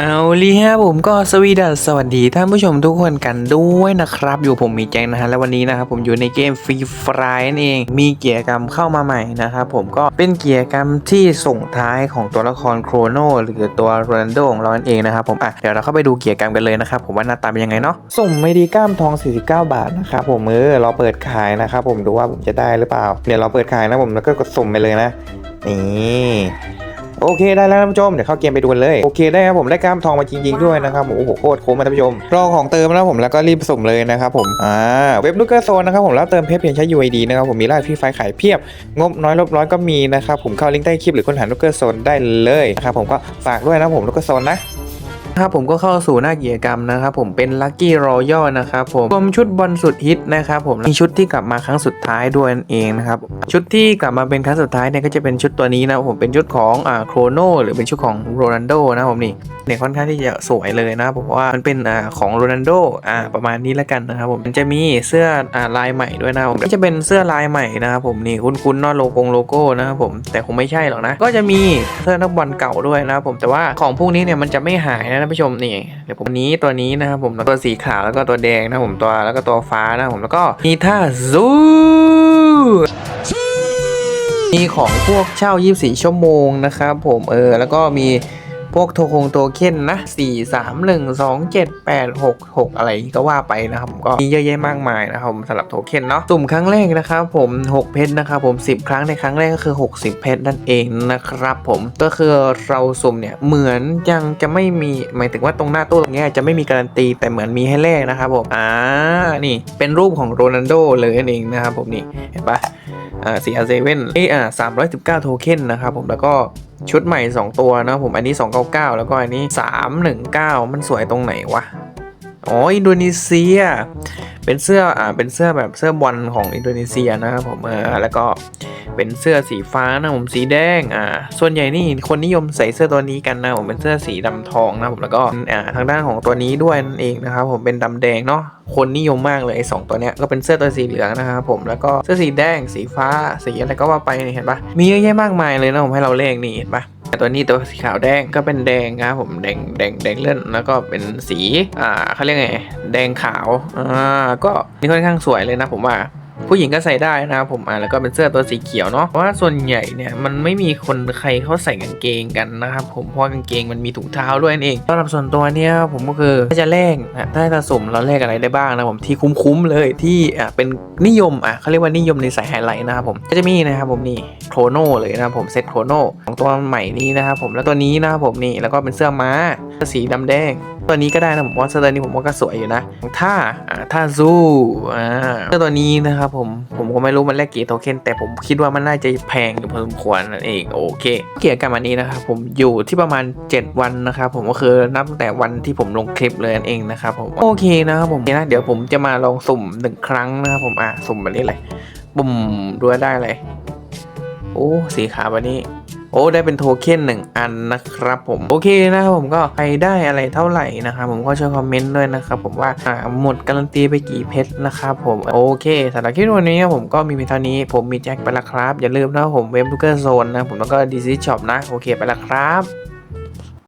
เอาลีฮะผมก็สวีดัสสวัสดีท่านผู้ชมทุกคนกันด้วยนะครับ อยู่ผมมีแจ้งนะฮะและวันนี้นะครับผมอยู่ในเกมฟรีฟรายนั่นเองมีเกียร์กรรมเข้ามาใหม่นะครับผมก็เป็นเกียร์กรรมที่ส่งท้ายของตัวละครโครโนหรือตัวโรนัลโดของเรานั่นเองนะครับผมอะเดี๋ยวเราเข้าไปดูเกียร์กรรมกันเลยนะครับผมว่าหน้าตาเป็นยังไงเนาะส่งไม่ดีก้ามทอง 49 บาทนะครับผมเออเราเปิดขายนะครับผมดูว่าผมจะได้หรือเปล่าเดี๋ยวเราเปิดขายนะผมแล้วก็กดสุ่มไปเลยนะนี่ โอเคได้แล้วท่านผู้ชมเดี๋ยวเข้าเกมไปดูกันเลย โอเคได้ครับผมได้กล้ามทองมาจริงๆด้วยนะครับโอ้โหโคตรคุ้มนะท่านผู้ชมรอของเติมแล้วผมแล้วก็รีบสุ่มเลยนะครับผมอ่าเว็บลูกเกอร์โซนนะครับผมแล้วเติมเพชรเพียงใช้ UID นะครับผมมีไลฟ์พี่ไฟขายเพียบ งบน้อยลบร้อยก็มีนะครับผมเข้าลิงก์ใต้คลิปหรือค้นหาลูกเกอร์โซนได้เลยนะครับผมก็ฝากด้วยนะผมลูกเกอร์โซนนะ ครับผมก็เข้าสู่หน้ากิจกรรมนะครับผมเป็นลักกี้รอยัลนะครับผมรวมชุดบอลสุดฮิตนะครับผมมีชุดที่กลับมาครั้งสุดท้ายด้วยนั่นเองนะครับชุดที่กลับมาเป็นครั้งสุดท้ายเนี่ยก็จะเป็นชุดตัวนี้นะผมเป็นชุดของอ่าโครโนหรือเป็นชุดของโรนัลโดนะผมนี่ เนี่ยค่อนข้างที่จะสวยเลยนะครับผมว่ามันเป็นอ่าของโรนัลโดอ่าประมาณนี้แล้วกันนะครับผมมันจะมีเสื้ออ่าลายใหม่ด้วยนะผมจะเป็นเสื้อลายใหม่นะครับผมนี่คุ้นๆเนอะโลโก้โลโก้นะครับผมแต่คงไม่ใช่หรอกนะ ก็จะมีเสื้อนักบอลเก่าด้วยนะครับผมแต่ว่าของพวกนี้เนี่ยมันจะไม่หายนะท่านผู้ชมนี่เดี๋ยวผมนี้ตัวนี้นะครับผมแล้วตัวสีขาวแล้วก็ตัวแดงนะครับผมตัวแล้วก็ตัวฟ้านะครับผมแล้วก็มีท่าซูมีของพวกเช่า 24 ชั่วโมงนะครับผมเออแล้วก็มี พวกโทคงโทเค็นนะ4 3 1 2 7 8 6 6 อะไรก็ว่าไปนะครับผมก็มีเยอะแยะมากมายนะครับสำหรับโทเค็นเนาะสุ่มครั้งแรกนะครับผม 6 เพชรนะครับผม 10 ครั้งในครั้งแรกก็คือ 60 เพชรนั่นเองนะครับผมก็คือเราสุ่มเนี่ยเหมือนยังจะไม่มีหมายถึงว่าตรงหน้าตู้ตรงเนี้ยจะไม่มีการันตีแต่เหมือนมีให้แลกนะครับผมอ่านี่เป็นรูปของโรนัลโดเลยนั่นเองนะครับผมนี่เห็นปะ CR7 เอ้ยอ่า319 โทเค็นนะครับผมแล้วก็ชุดใหม่ 2 ตัวนะผมอันนี้ 299 แล้วก็อันนี้ 319 มันสวยตรงไหนวะ อ๋อ อินโดนีเซีย เป็นเสื้ออ่าเป็นเสื้อแบบเสื้อบอลของอินโดนีเซียนะครับผมเออแล้วก็เป็นเสื้อสีฟ้านะผมสีแดงอ่าส่วนใหญ่นี่คนนิยมใส่เสื้อตัวนี้กันนะผมเป็นเสื้อสีดำทองนะผมแล้วก็อ่าทางด้านของตัวนี้ด้วยนั่นเองนะครับผมเป็นดำแดงเนาะคนนิยมมากเลยไอ้สองตัวเนี้ยก็เป็นเสื้อตัวสีเหลืองนะครับผมแล้วก็เสื้อสีแดงสีฟ้าสีอะไรก็ว่าไปเห็นปะมีเยอะแยะมากมายเลยนะผมให้เราเลขนี่เห็นปะ ตัวนี้ตัวสีขาวแดงก็เป็นแดงครับผมแดงแดงแดงเลื่อนแล้วก็เป็นสีอ่าเขาเรียกไงแดงขาวอ่าก็นี่ค่อนข้างสวยเลยนะผมว่า ผู้หญิงก็ใส่ได้นะครับผมอ่าแล้วก็เป็นเสื้อตัวสีเขียวเนาะเพราะว่าส่วนใหญ่เนี่ยมันไม่มีคนใครเขาใส่กางเกงกันนะครับผมเพราะกางเกงมันมีถุงเท้าด้วยนั่นเองสำหรับส่วนตัวเนี่ยผมก็คือถ้าจะแลกนะถ้าจะสมเราแลกอะไรได้บ้างนะผมที่คุ้มๆเลยที่อ่าเป็นนิยมอะเขาเรียกว่านิยมในสายไฮไลท์นะครับผมก็จะมีนะครับผมนี่โครโนเลยนะครับผมเซตโครโนของตัวใหม่นี้นะครับผมแล้วตัวนี้นะครับผมนี่แล้วก็เป็นเสื้อม้าสีดำแดง ตัวนี้ก็ได้นะผมว่าเสื้อตัวนี้ผมว่าก็สวยอยู่นะท่าอ่าท่าซูอ่าเตัวนี้นะครับผมผมก็ไม่รู้มันแลกกี่โทเค็นแต่ผมคิดว่ามันน่าจะแพงอยู่พอสมควรนั่นเองโอเค เกี่ยวกับอันนี้นะครับผมอยู่ที่ประมาณ 7 วันนะครับผมก็คือนับแต่วันที่ผมลงคลิปเลยนั่นเองนะครับผมโอเคนะครับผมนะเดี๋ยวผมจะมาลองสุ่มหนึ่งครั้งนะครับผมอะสุ่มแบบนี้เลยบุ่มดูว่าได้เลยโอ้สีขาวแบบนี้ โอ้ได้เป็นโทเค็นหนึ่งอันนะครับผมโอเคนะครับผมก็ใครได้อะไรเท่าไหร่นะครับผมก็ช่วยคอมเมนต์ด้วยนะครับผมว่าหมดการันตีไปกี่เพชรนะครับผมโอเคสำหรับคลิปวันนี้ผมก็มีเพียงเท่านี้ผมมีแจ็คไปและครับ อย่าลืมนะผมเว็บลูกเกอร์โซนนะผมแล้วก็ดีซีช็อปนะโอเคไปและครับ